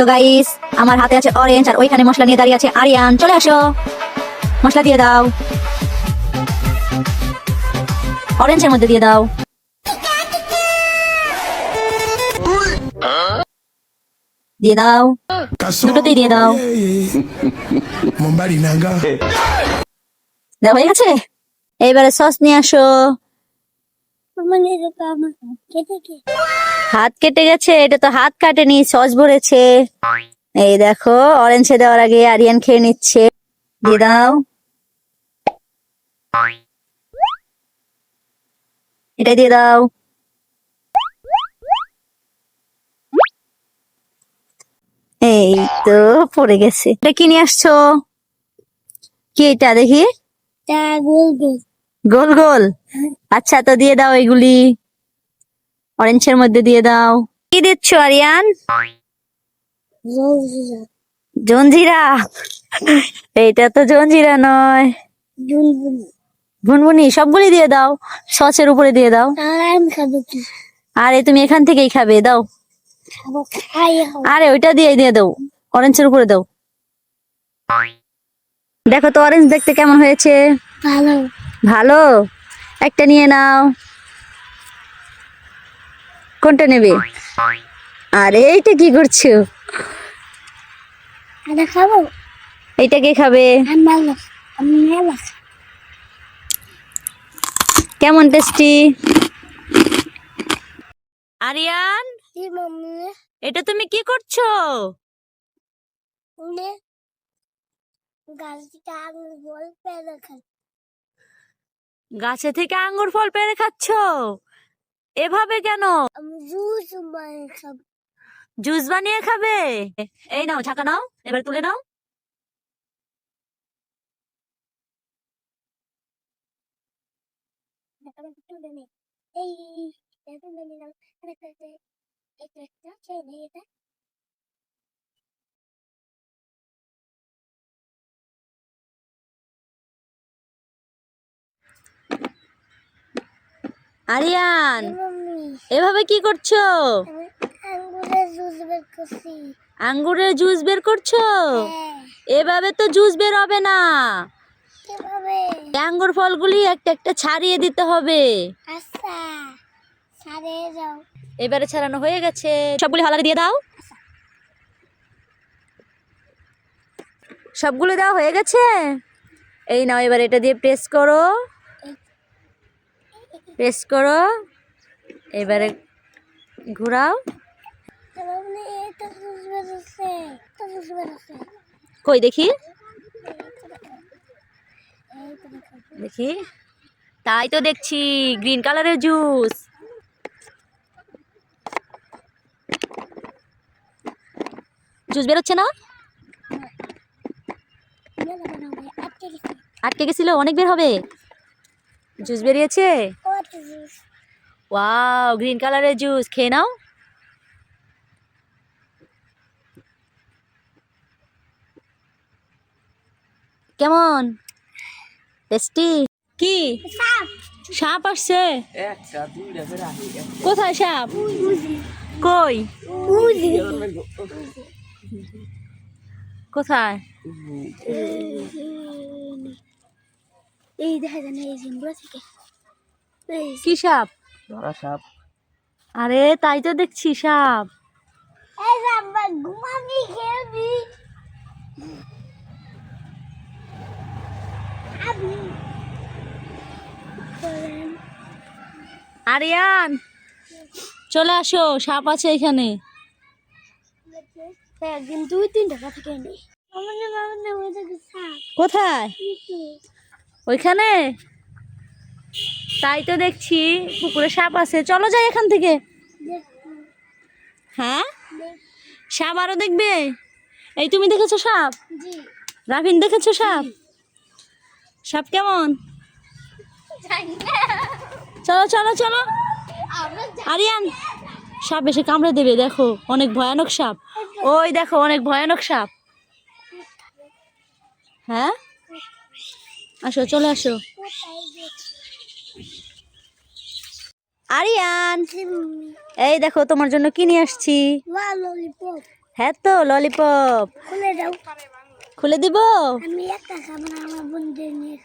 তো গাইস আমার হাতে আছে অরেঞ্জ আর ওইখানে মশলা নিয়ে দাঁড়িয়ে আছে আরিয়ান। চলে আসো। মশলা দিয়ে দাও। অরেঞ্জের মধ্যে দিয়ে দাও। দিয়ে দাও। দুটোতেই দিয়ে দাও। হয়ে গেছে? এবারে সস নিয়ে আসো। হাত কেটে গেছে এটা তো হাত কাটেনি সস ভরেছে। এই দেখো অরেঞ্জে দেওয়ার আগে আরিয়ান খেয়ে নিচ্ছে। দিয়ে দাও। এটা দিয়ে দাও। এই তো পড়ে গেছে। এটা কি নিয়ে আসছো? কি এটা দেখি? গোল গোল। আচ্ছা তো দিয়ে দাও এগুলি। অরেঞ্জের মধ্যে দিয়ে দাও। কি দিচ্ছ আরিয়ান? জঞ্জিরা? এইটা তো জঞ্জিরা নয়। ভুনভুনি সবগুলি দিয়ে দাও। সসের উপরে দিয়ে দাও। আরে তুমি এখান থেকেই খাবে দাও। আরে ওইটা দিয়ে দিয়ে দাও। অরেঞ্জের উপরে দাও। দেখো তো অরেঞ্জ দেখতে কেমন হয়েছে? ভালো। ভালো? একটা নিয়ে নাও। কোনটা নেবে? আরে এইটা কি করছ? এটা খাব? এইটা কে খাবে? কেমন টেস্টি আরিয়ান? এটা তুমি কি করছ? গাছটা বল পেরে খাই গাছে থেকে আঙ্গুর ফল পেড়ে খাচ্ছ এভাবে কেন জুস বানিয়ে জুস বানিয়ে খাবে এই নাও ছাকা নাও এবার তুলে নাও এই আরিয়ান এভাবে কি করছ? আঙ্গুরের জুস বের করছি। হ্যাঁ। এভাবে তো জুস বের হবে না। আঙ্গুর ফলগুলি একটা একটা ছাড়িয়ে দিতে হবে। আচ্ছা এবারে ছাড়ানো হয়ে গেছে। সবগুলি হালাকে দিয়ে দাও। সবগুলো দেওয়া হয়ে গেছে? এই নাও এবার এটা দিয়ে প্রেস করো। প্রেস করো এবারে ঘোরাও কই দেখি দেখো তাই তো দেখছি গ্রিন কালারের জুস জুস বেরোচ্ছে না আটকে গেছে গেছিল অনেক বের হবে জুস বেরিয়েছে ওয়াও গ্রিন কালারের জুস খেয়ে নাও। কেমন? টেস্টি কি? সাপ আসছে। কোথায় সাপ? কই? কোথায়? এই দেখা যায় না এই জিমগুলো থেকে। এই কি সাপ? ধরা সাপ। আরে তাই তো দেখছি সাপ। আরিয়ান চলে আসো সাপ আছে এখানে। একদিন দুই তিন টাকা থেকে নেই কোথায়? ওইখানে? তাই তো দেখছি পুকুরে সাপ আছে। চলো যাই এখান থেকে। হ্যাঁ? সাপ আরও দেখবে? এই তুমি দেখেছ সাপ? জি। রাফিন দেখেছ সাপ? সাপ কেমন? চলো চলো চলো। আরিয়ান সাপ এসে কামড়ে দেবে দেখো। অনেক ভয়ানক সাপ। ওই দেখো অনেক ভয়ানক সাপ। হ্যাঁ? আসো চলে আসো। আরিয়ান এই দেখো তোমার জন্য কি নিয়ে আসছি? হ্যাঁ তো ললিপপ খুলে দিব? আমার বন্ধুদের নিয়ে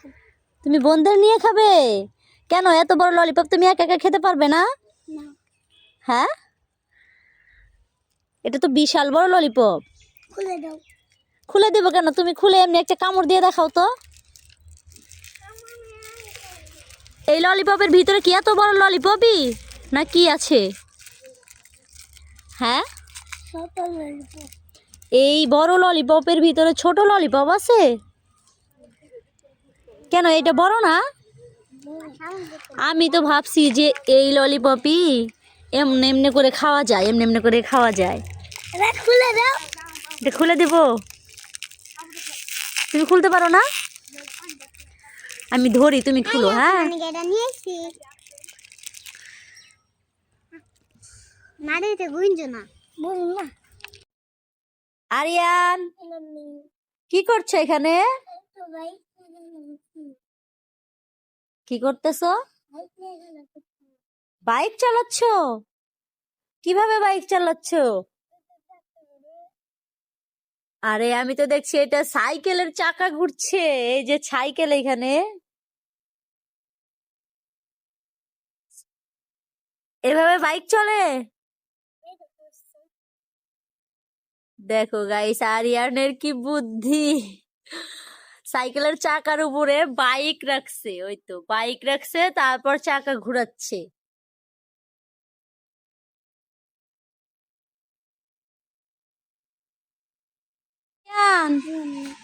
তুমি খাবে? কেন এত বড় ললিপপ তুমি একা একা খেতে পারবে না? না। হ্যাঁ? এটা তো বিশাল বড় ললিপপ খুলে দাও। খুলে দেবো কেন? তুমি খুলে এমনি একটা কামড় দিয়ে দেখাও তো। এই ললিপপের ভিতরে কি এত বড় ললিপপই না কি আছে? হ্যাঁ? এই বড় ললিপপের ভিতরে ছোট ললিপপ আছে? কেন এটা বড় না? আমি তো ভাবছি যে এই ললিপপই এমনি এমনি করে খাওয়া যায় এমনি এমনি করে খাওয়া যায়। খুলে দাও। এটা খুলে দেব? তুমি খুলতে পারো না? আমি ধরি তুমি খুলো হ্যাঁ? আরিয়ান কি করছ এখানে? কি করতেছো? বাইক চালাচ্ছ? কীভাবে বাইক চালাচ্ছ? আরে আমি তো দেখছি এটা সাইকেলের চাকা ঘুরছে এই যে সাইকেল এখানে। এভাবে বাইক চলে? দেখো গাইস আরিয়ানের কি বুদ্ধি? সাইকেলের চাকার উপরে বাইক রাখছে ওই তো বাইক রাখছে তারপর চাকা ঘুরাচ্ছে।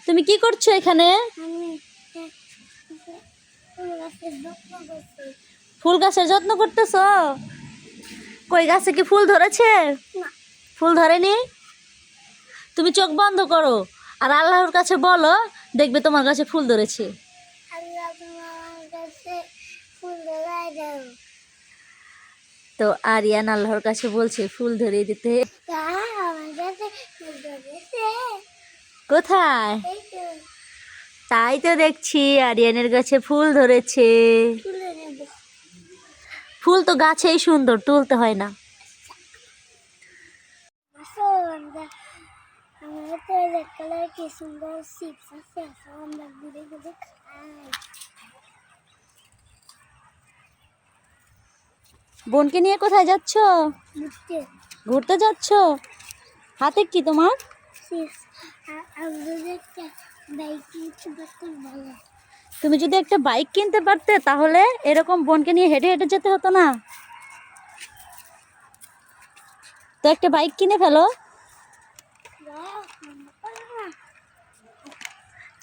তুমি কি করছ এখানে? ফুল গাছের যত্ন করছি। ফুল গাছের যত্ন করতেছো? কই গাছে কি ফুল ধরেছে? ফুল ধরেনি? তুমি চোখ বন্ধ করো আর আল্লাহর কাছে বলো দেখবে তোমার কাছে ফুল ধরেছে। কাছে তো আরিয়ান আল্লাহর কাছে বলছে ফুল ধরিয়ে দিতে। কাছে কোথায়? তাই তো দেখছি আরিয়ানের গাছে ফুল ধরেছে। ফুল তো গাছেই সুন্দর, তুলতে হয় না। বোনকে নিয়ে কোথায় যাচ্ছ? ঘুরতে যাচ্ছ? হাতে কি তোমার? তুমি যদি একটা বাইক কিনতে পারতে, তাহলে এরকম বোনকে নিয়ে হেঁটে হেঁটে যেতে হতো না। তো একটা বাইক কিনে ফেলো।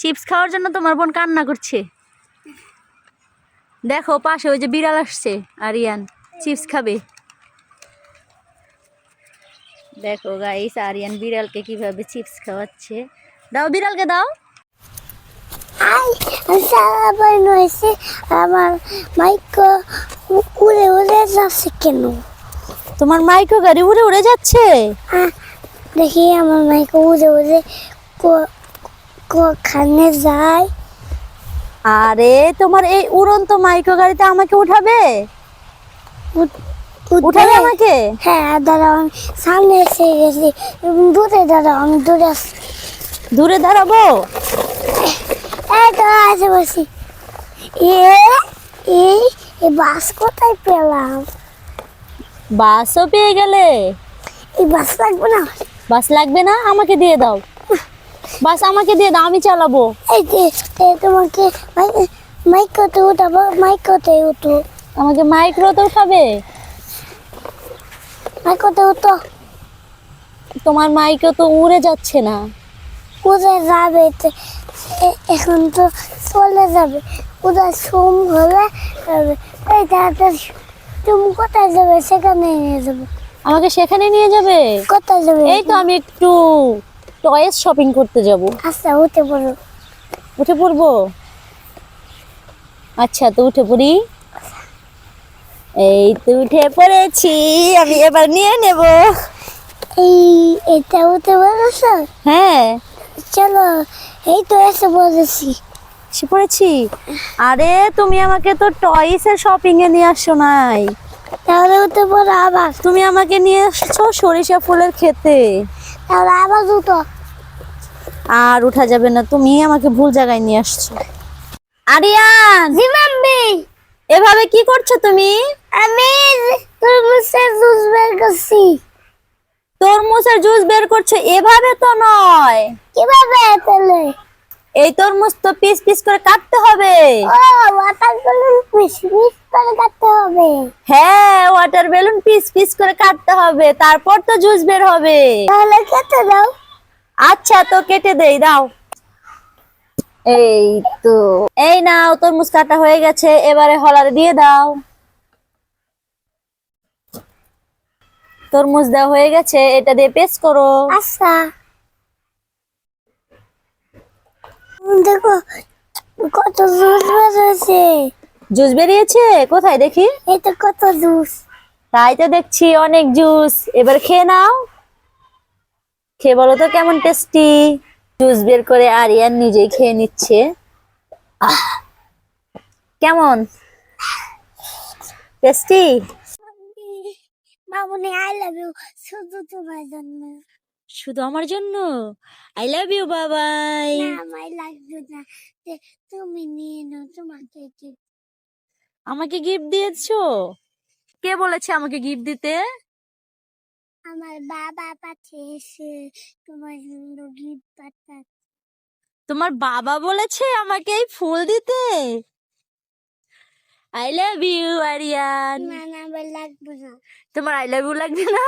চিপস খাওয়ার জন্য তোমার বোন কান্না করছে। দেখো, পাশে ওই যে বিড়াল আসছে, আরিয়ান। চিপস খাবে। দেখো গাইস আরিয়ান বিড়ালকে কীভাবে চিপস খাওয়াচ্ছে। দাও বিড়ালকে দাও। আই সারা বাড়ি হয়েছে আমার মাইক উড়ে উড়ে যাচ্ছে কেন? তোমার মাইক্রো গাড়ি উড়ে উড়ে যাচ্ছে? দেখি আমার মাইক উড়ে উড়ে ক- কখানে যায়। আরে তোমার এই উড়ন্ত মাইক্রো গাড়িতে আমাকে উঠাবে? উঠাবে। আমাকে? হ্যাঁ দাঁড়াও আমি সামনে এসে গেছি। দূরে দাঁড়াও আমি দূরে দূরে দাঁড়াবো? তো বসি এ এই এই বাস কোথায় পেলাম? বাসও পেয়ে গেলে। এই বাস লাগবে না? বাস লাগবে না? আমাকে দিয়ে দাও। বাস আমাকে দিয়ে দাও আমি চালাবো। এই তোমাকে মাইক মাইক কোথায় উঠাবো মাইক কোথায় উঠো। আমাকে মাইক্রোতে উঠাবে? মাইক কোথায় উঠো। তোমার মাইক্রো তো উড়ে যাচ্ছে না। কোথায় যাবে এখন তো চলে যাবে। কোথায় সোম হলে এই তাড়াতাড়ি তুমি কোথায় যাবে? সেখানে নিয়ে যাব। আমাকে সেখানে নিয়ে যাবে? কোথায় যাবে? এই তো আমি একটু টয়েস শপিং করতে যাব। আচ্ছা উঠে পড়ো। উঠে পড়ব? আচ্ছা তো উঠে পড়ি। এই তো উঠে পড়েছি আমি এবার নিয়ে নেব। এই এটা উঠে পড়েছ? হ্যাঁ। চলো এই তো এসে বলেছি এসে পড়েছি? আরে তুমি আমাকে তো টয়েসের শপিং এ নিয়ে আসছো নাই। তাহলে উঠে পড়ো আবার? তুমি আমাকে নিয়ে এসেছ সরিষা ফুলের খেতে তাহলে আবার দুটো। আর উঠা যাবে না তুমি আমাকে ভুল জায়গায় নিয়ে আসছো। আরিয়ান! জি মাম্মি। এভাবে কি করছ তুমি? আমি তরমুজের জুস বের করছি। তরমুজের জুস বের করছ এভাবে তো নয়। কীভাবে তাহলে? এই তরমুজ তো পিস পিস করে কাটতে হবে। ও ওয়াটার বেলুন পিস পিস করে কাটতে হবে। হ্যাঁ ওয়াটার বেলুন পিস পিস করে কাটতে হবে তারপর তো জুস বের হবে। তাহলে কেটে দাও। আচ্ছা তো কেটে দেই দাও। এই তো। এই নাও তরমুজ কাটা হয়ে গেছে এবারে হলারে দিয়ে দাও। তরমুজ দেওয়া হয়ে গেছে এটা দিয়ে পেস্ট করো। আচ্ছা। দেখো কত জুস বেরোছে জুস বেরিয়েছে? কোথায় দেখি? তো কত জুস। তাই তো দেখছি অনেক জুস। এবার খেয়ে নাও। খেয়ে বলো তো কেমন টেস্টি জুস বের করে আরিয়ান নিজেই খেয়ে নিচ্ছে। আহ! কেমন? Tasty Mamuni I love you শুধু তোমার জন্য। শুধু আমার জন্য? আই লাভ ইউ বাবাই না যে তুমি নিয়ে নাও তোমাকে আমাকে গিফট দিয়েছ? কে বলেছে আমাকে গিফট দিতে? আমার বাবা পাঠিয়েছে তোমার জন্য গিফট পাঠা তোমার বাবা বলেছে আমাকে এই ফুল দিতে? আই লাভ ইউ আরিয়ান না না আমার লাগবে না। তোমার আই লাভ ইউ লাগবে না?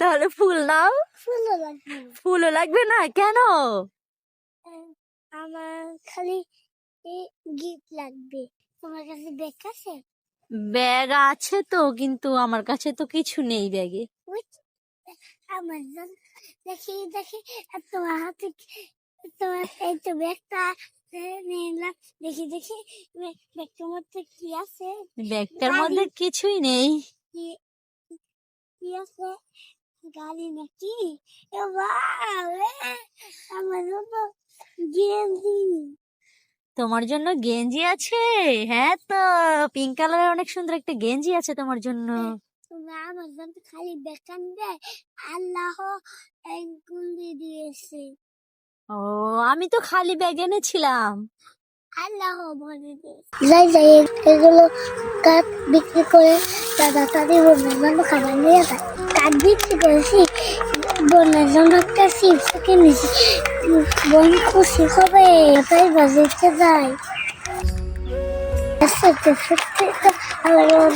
তাহলে ফুল নাও। ফুলও লাগবে না। ফুলও লাগবে না? কেন? আমার খালি গিফট লাগবে। তোমার কাছে ব্যাগ আছে? ব্যাগ আছে তো কিন্তু আমার কাছে তো কিছু নেই ব্যাগে। আমার দেখি দেখি তোমার হাতে তোমার এই তো ব্যাগটা নিলাম দেখি দেখি ব্যাগটার মধ্যে কি আছে? ব্যাগটার মধ্যে কিছুই নেই। কি আছে? গাড়ি নাকি? আমার গেঞ্জি। তোমার জন্য গেঞ্জি আছে? হ্যাঁ তো পিঙ্ক কালারের অনেক সুন্দর একটা গেঞ্জি আছে তোমার জন্য। আমার জন্য খালি বেকান দেয় আল্লাহ একগুলি দিয়েছে। ও, আমি তো খালি ব্যাগ এনেছিলাম আল্লাহ যাই যাই, এগুলো কাঠ বিক্রি করে দাদা তাদের বোনের জন্য খাবার নিয়ে যায়। কাঠ বিক্রি করেছি বোনের জন্য একটা চিপস কিনেছি বোন খুশি হবে, তাই বাজাইতে যায় সত্যি সত্যি তো আমার বোন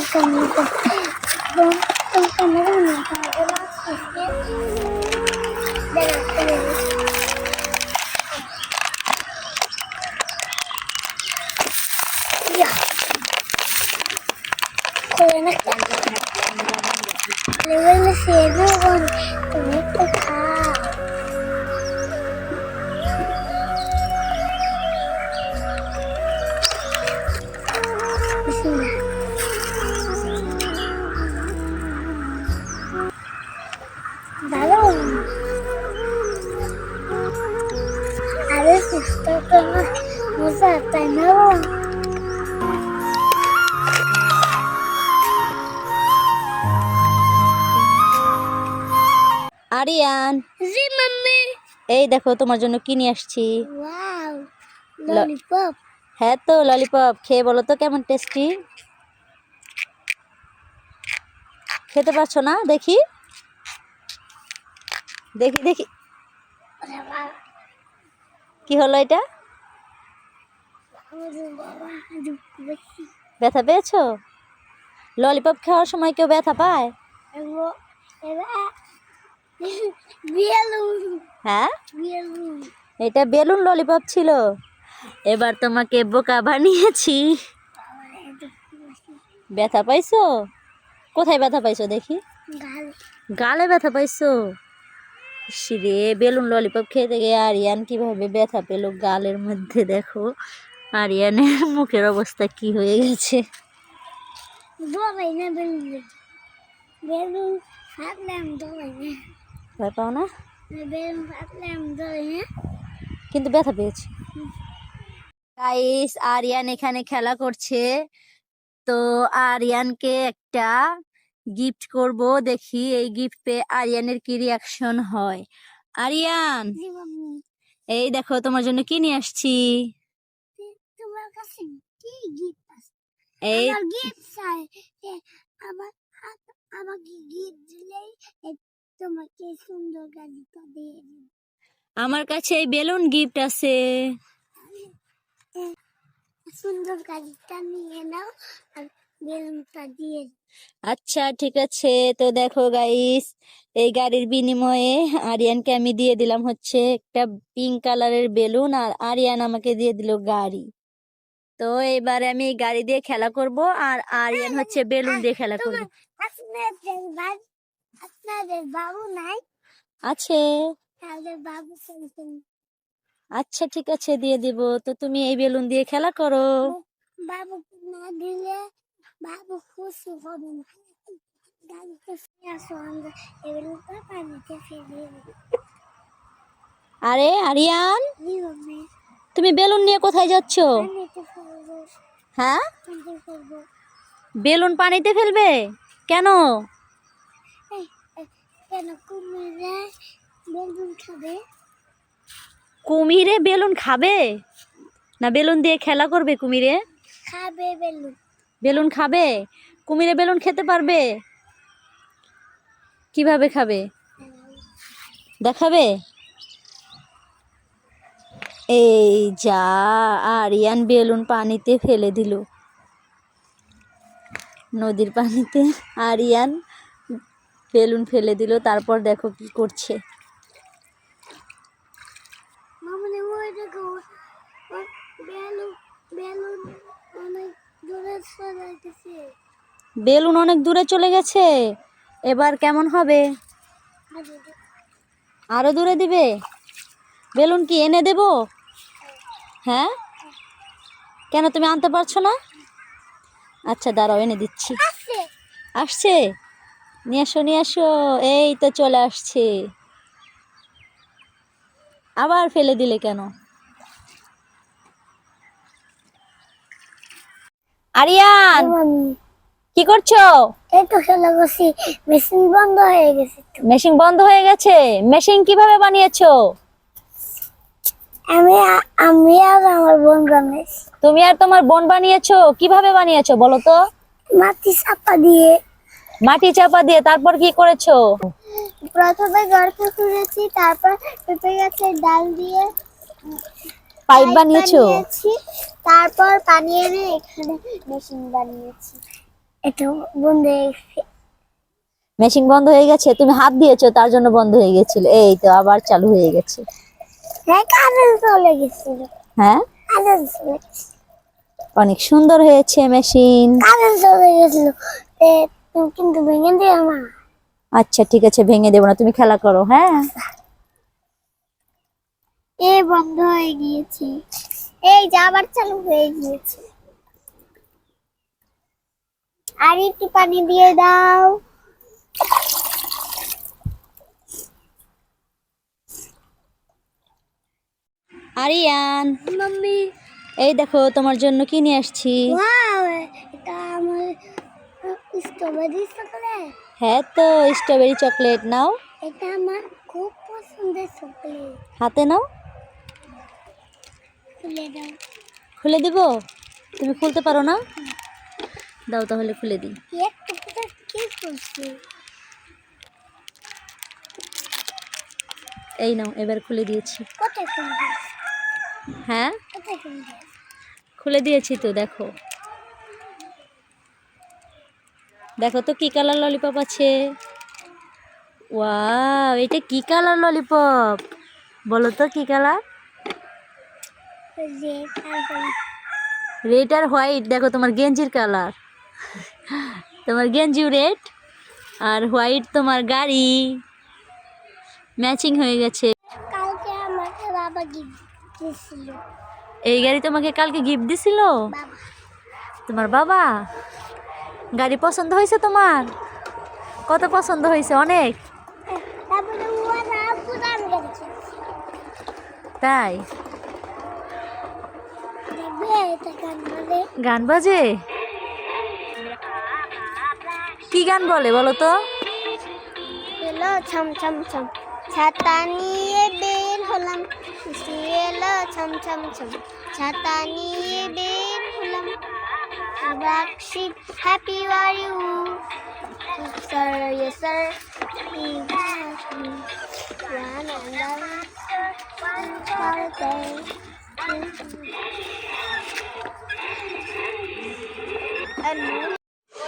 তুমি কেমন করে না লেভেলে সেরে দেখো তোমার জন্য কি নিয়ে আসছি? ললিপপ হ্যাঁ তো ললিপপ খেয়ে বলো তো কেমন টেস্টি খেতে পারছ না? দেখি। দেখি দেখি। কি হলো এটা? ব্যথা পেয়েছ? ললিপপ খাওয়ার সময় কেউ ব্যথা পায়? বেলুন। হ্যাঁ? বেলুন। এটা বেলুন ললিপপ ছিল। এবার তোমাকে বোকা বানিয়েছি। ব্যথা পাইছো? কোথায় ব্যথা পাইছো দেখি? গালে। ব্যথা পাইছো? রে বেলুন ললিপপ খেতে গিয়ে আরিয়ান কীভাবে ব্যথা পেল গালের মধ্যে দেখো। আরিয়ানের মুখের অবস্থা কি হয়ে গেছে? না বেলুন। বেলুন আমি দোলাই না। ভয় পাও না? কিন্তু ব্যথা পেয়েছি। গাইস আরিয়ান এখানে খেলা করছে। তো আরিয়ানকে একটা গিফট করব। দেখি এই গিফট পেয়ে আরিয়ানের কি রিয়াকশন হয়। আরিয়ান এই দেখো তোমার জন্য কি নিয়ে আসছি? তোমার কাছে কি গিফট আছে? এই গিফট চাই। আমার আমাকে গিফট দিলেই তোমাকে সুন্দর গাড়িটা দিয়ে আমার কাছে এই বেলুন গিফট আছে। সুন্দর গাড়িটা নিয়ে নাও আর বেলুনটা দিয়ে আচ্ছা ঠিক আছে। তো দেখো গাইস এই গাড়ির বিনিময়ে আরিয়ানকে আমি দিয়ে দিলাম হচ্ছে একটা পিঙ্ক কালারের বেলুন আর আরিয়ান আমাকে দিয়ে দিল গাড়ি। তো এবারে আমি গাড়ি দিয়ে খেলা করব আর আরিয়ান হচ্ছে বেলুন দিয়ে খেলা করবে। আপনাদের বাবু নাই? আছে। তাহলে বাবু আচ্ছা ঠিক আছে দিয়ে দিব। তো তুমি এই বেলুন দিয়ে খেলা করো। বাবু না দিলে বাবু খুশি হবে না। আরে আরিয়ান! তুমি বেলুন নিয়ে কোথায় যাচ্ছ? হ্যাঁ? বেলুন পানিতে ফেলবে? কেন? কেন কুমিরে বেলুন খাবে? কুমিরে বেলুন খাবে? না বেলুন দিয়ে খেলা করবে কুমিরে? খাবে বেলুন। বেলুন খাবে? কুমিরে বেলুন খেতে পারবে? কীভাবে খাবে? দেখাবে? এই যা আরিয়ান বেলুন পানিতে ফেলে দিল। নদীর পানিতে আরিয়ান। বেলুন ফেলে দিল তারপর দেখো কি করছে। বেলুন অনেক দূরে চলে গেছে। এবার কেমন হবে? আরও দূরে দিবে? বেলুন কি এনে দেব? হ্যাঁ? কেন তুমি আনতে পারছ না? আচ্ছা দাঁড়াও এনে দিচ্ছি। আসছে? নিয়ে আসো নিয়ে আসো এই তো চলে আসছে। আবার ফেলে দিলে কেন? আরিয়ান কি করছ? এই তো খেলা করছি। মেশিন বন্ধ হয়ে গেছে মেশিন বন্ধ হয়ে গেছে? মেশিন কীভাবে বানিয়েছো? আমি আমি আর আমার বোন বানাইছি। তুমি আর তোমার বোন বানিয়েছো? কীভাবে বানিয়েছো বলো তো? মাটি চাপা দিয়ে মাটি চাপা দিয়ে তারপর কি করেছ? প্রথমে গর্ত করেছি তারপর পেঁপে গাছের ডাল দিয়ে পাইপ বানিয়েছো? তারপর পানি এনে এখানে মেশিন বানিয়েছি। এটা বন্ধ হয়ে গেছে। মেশিন বন্ধ হয়ে গেছে? তুমি হাত দিয়েছ তার জন্য বন্ধ হয়ে গেছিল। এই তো আবার চালু হয়ে গেছে। হ্যাঁ কারেন্ট চলে গেছিল। হ্যাঁ? অনেক সুন্দর হয়েছে মেশিন। চলে গেছিল। কিন্তু ভেঙে দিও না। আচ্ছা ঠিক আছে ভেঙে দেবো না তুমি খেলা করো হ্যাঁ? এ বন্ধ হয়ে গিয়েছে। এই যে আবার চালু হয়ে গিয়েছে। আর একটু পানি দিয়ে দাও। আরিয়ান মাম্মি। এই দেখো তোমার জন্য কি নিয়ে আসছি? ওয়াও। Strawberry chocolate. হ্যাঁ তো স্ট্রবেরি চকলেট নাও। এটা আমার খুব পছন্দের চকলেট। হাতে নাও। খুলে দাও। খুলে দিব? তুমি খুলতে পারো না? দাও তাহলে খুলে দিই। এই নাও এবার খুলে দিয়েছি। হ্যাঁ? খুলে দিয়েছি তো দেখো। দেখো তো কি কালার ললিপপ আছে। ওয়াও এটা কি কালার ললিপপ? বলো তো কি কালার? রেড আর হোয়াইট দেখো তোমার গেঞ্জির কালার। তোমার গেঞ্জিও রেড আর হোয়াইট তোমার গাড়ি। ম্যাচিং হয়ে গেছে। এই গাড়ি তোমাকে কালকে গিফট দিছিল? তোমার বাবা? গাড়ি পছন্দ হয়েছে তোমার? কত পছন্দ হয়েছে? অনেক? তাই? গান বাজে? কি গান বলে বলো তো? ছম ছম ছম ছাতা নিয়ে বের হলাম। এলো ছম ছম ছম ছাতা নিয়ে বের রাক্ষিক happy are you sir yes sir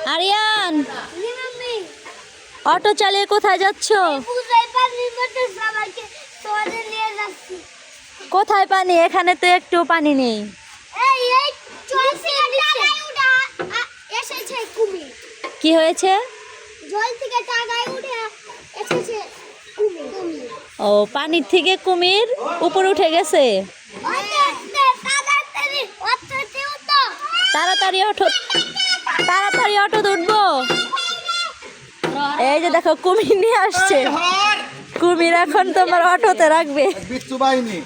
Aryan auto চালিয়ে কোথায় যাচ্ছ? পূজায় পানি করতে সবাইকে তোমাদের নিয়ে কোথায় পানি? এখানে তো একটু পানি নেই এই এই চলছে টাকায় উঠা আ- এসেছে কুমির কি হয়েছে জল থেকে টাকায় উঠে এসেছে কুমির ও পানির থেকে কুমির উপরে উঠে গেছে তাড়াতাড়ি অটো তাড়াতাড়ি অটো উঠবো এই যে দেখো কুমির নিয়ে আসছে কুমির এখন তোমার অটোতে রাখবে বিচ্ছু বাহিনী